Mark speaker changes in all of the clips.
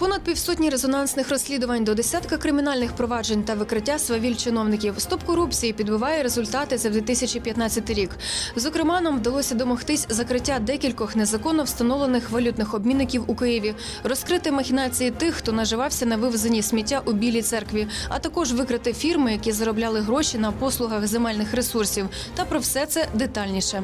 Speaker 1: Понад півсотні резонансних розслідувань до десятка кримінальних проваджень та викриття свавіль чиновників. Стоп корупції підбиває результати за 2015 рік. Зокрема, нам вдалося домогтись закриття декількох незаконно встановлених валютних обмінників у Києві, розкрити махінації тих, хто наживався на вивезенні сміття у білій церкві, а також викрити фірми, які заробляли гроші на послугах земельних ресурсів. Та про все це детальніше.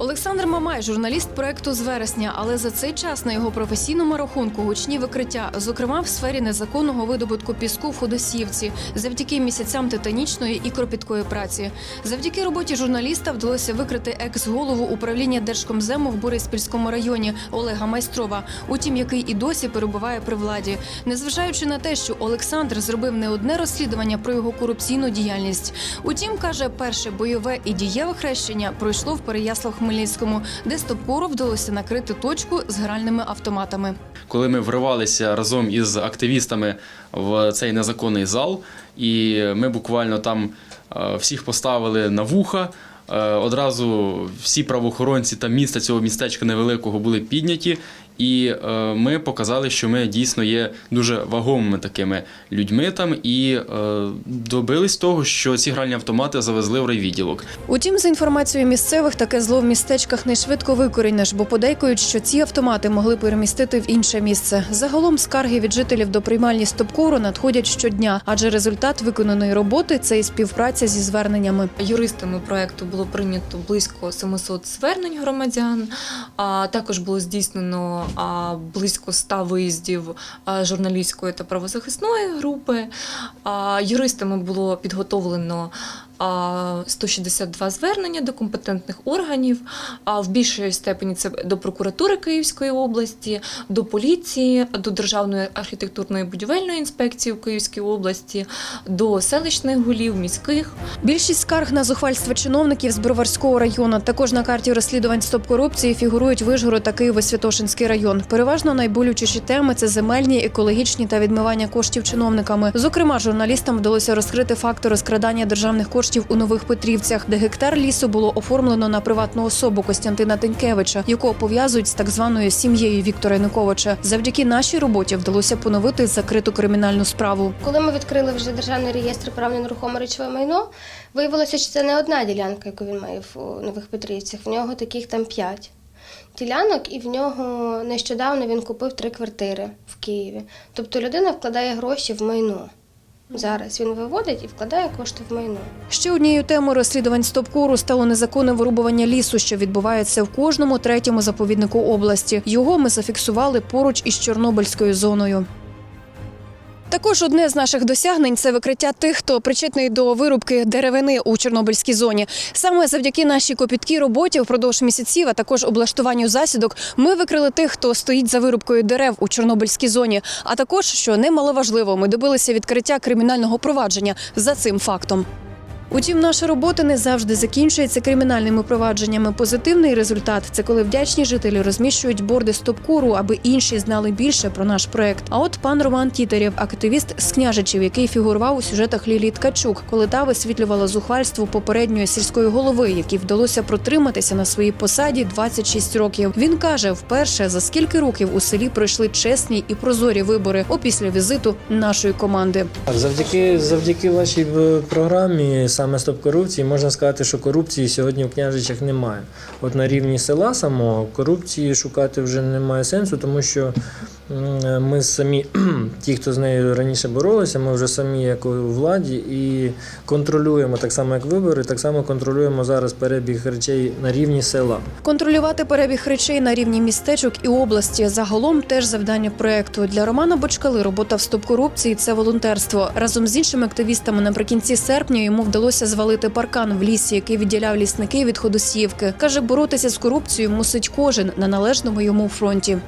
Speaker 1: Олександр Мамай, журналіст проекту з вересня, але за цей час на його професійному рахунку гучні викриття, зокрема в сфері незаконного видобутку піску в Ходосівці, завдяки місяцям титанічної і кропіткої праці. Завдяки роботі журналіста вдалося викрити екс-голову управління Держкомзему в Бориспільському районі Олега Майстрова, утім, який і досі перебуває при владі, незважаючи на те, що Олександр зробив не одне розслідування про його корупційну діяльність. Утім, каже, перше бойове і дієве хрещення пройшло в Переяслав-Хмельницькому, де Стопкору вдалося накрити точку з гральними автоматами.
Speaker 2: коли ми вривалися разом із активістами в цей незаконний зал, і ми буквально там е, всіх поставили на вуха. Е, Одразу всі правоохоронці та міста цього містечка невеликого були підняті, і е, ми показали, що ми дійсно є дуже вагомими такими людьми там, і е, добились того, що ці гральні автомати завезли в райвідділок.
Speaker 1: Утім, за інформацією місцевих, таке зло в містечках не швидко викорінеш, бо подейкують, що ці автомати могли перемістити в інше місце. Загалом скарги від жителів до приймальні Стопкору надходять щодня, адже результат виконаної роботи це і співпраця зі зверненнями.
Speaker 3: Юристами проекту було прийнято близько 700 звернень громадян. А також було здійснено близько ста виїздів журналістської та правозахисної групи. Юристами було підготовлено 162 звернення до компетентних органів. А в більшій степені це до прокуратури Київської області, до поліції, до Державної архітектурної будівельної інспекції у Київській області, до селищних голів, міських.
Speaker 1: Більшість скарг на зухвальство чиновників з Броварського району. Також на карті розслідувань стоп корупції фігурують Вишгород та Києво-Святошинський район. Переважно найболючіші теми це земельні, екологічні та відмивання коштів чиновниками. Зокрема, журналістам вдалося розкрити факти розкрадання державних коштів у нових Петрівцях, де гектар лісу було оформлено на приватну особу Костянтина Тенькевича, якого пов'язують з так званою сім'єю Віктора Януковича. Завдяки нашій роботі вдалося поновити закриту кримінальну справу.
Speaker 4: Коли ми відкрили вже державний реєстр прав на нерухоме речове майно, виявилося, що це не одна ділянка, яку він має в Нових Петрівцях. В нього таких там п'ять ділянок, і в нього нещодавно він купив три квартири в Києві. Тобто людина вкладає гроші в майно. Зараз він виводить і вкладає кошти в майно.
Speaker 1: Ще однією темою розслідувань Стопкору стало незаконне вирубування лісу, що відбувається в кожному третьому заповіднику області. Його ми зафіксували поруч із Чорнобильською зоною. Також одне з наших досягнень це викриття тих, хто причетний до вирубки деревини у Чорнобильській зоні. Саме завдяки нашій копіткій роботі впродовж місяців, а також облаштуванню засідок, ми викрили тих, хто стоїть за вирубкою дерев у Чорнобильській зоні. А також, що немаловажливо, ми добилися відкриття кримінального провадження за цим фактом. Утім, наша робота не завжди закінчується кримінальними провадженнями. Позитивний результат це коли вдячні жителі розміщують борди стопкуру, аби інші знали більше про наш проект. А от пан Роман Тітерєв, активіст з княжичів, який фігурував у сюжетах Лілії Ткачук, коли та висвітлювала зухвальство попередньої сільської голови, якій вдалося протриматися на своїй посаді 26 років. Він каже, вперше за скільки років у селі пройшли чесні і прозорі вибори опісля візиту нашої команди.
Speaker 5: Завдяки, завдяки вашій е, програмі, саме стоп корупції, можна сказати, що корупції сьогодні в княжичах немає. От на рівні села самого корупції шукати вже немає сенсу, тому що ми самі, ті, хто з нею раніше боролися, ми вже самі як у владі і контролюємо так само, як вибори, так само контролюємо зараз перебіг речей на рівні села.
Speaker 1: Контролювати перебіг речей на рівні містечок і області загалом теж завдання проекту для Романа Бочкали. Робота в стоп корупції це волонтерство. Разом з іншими активістами наприкінці серпня йому вдалося звалити паркан в лісі, який відділяв лісники від ходосівки. каже, боротися з корупцією мусить кожен на належному йому фронті.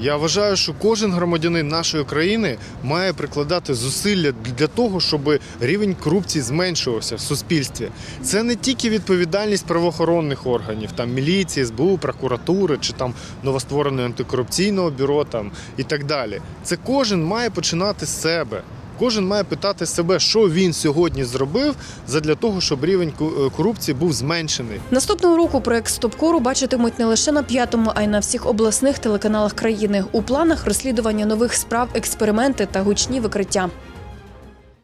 Speaker 6: Я вважаю, що кожен громадянин нашої країни має прикладати зусилля для того, щоб рівень корупції зменшувався в суспільстві. Це не тільки відповідальність правоохоронних органів, там міліції, СБУ, прокуратури чи там новоствореного антикорупційного бюро там і так далі. Це кожен має починати з себе. Кожен має питати себе, що він сьогодні зробив задля того, щоб рівень е, корупції був зменшений.
Speaker 1: Наступного року проект Стопкору бачитимуть не лише на п'ятому, а й на всіх обласних телеканалах країни. У планах розслідування нових справ, експерименти та гучні викриття.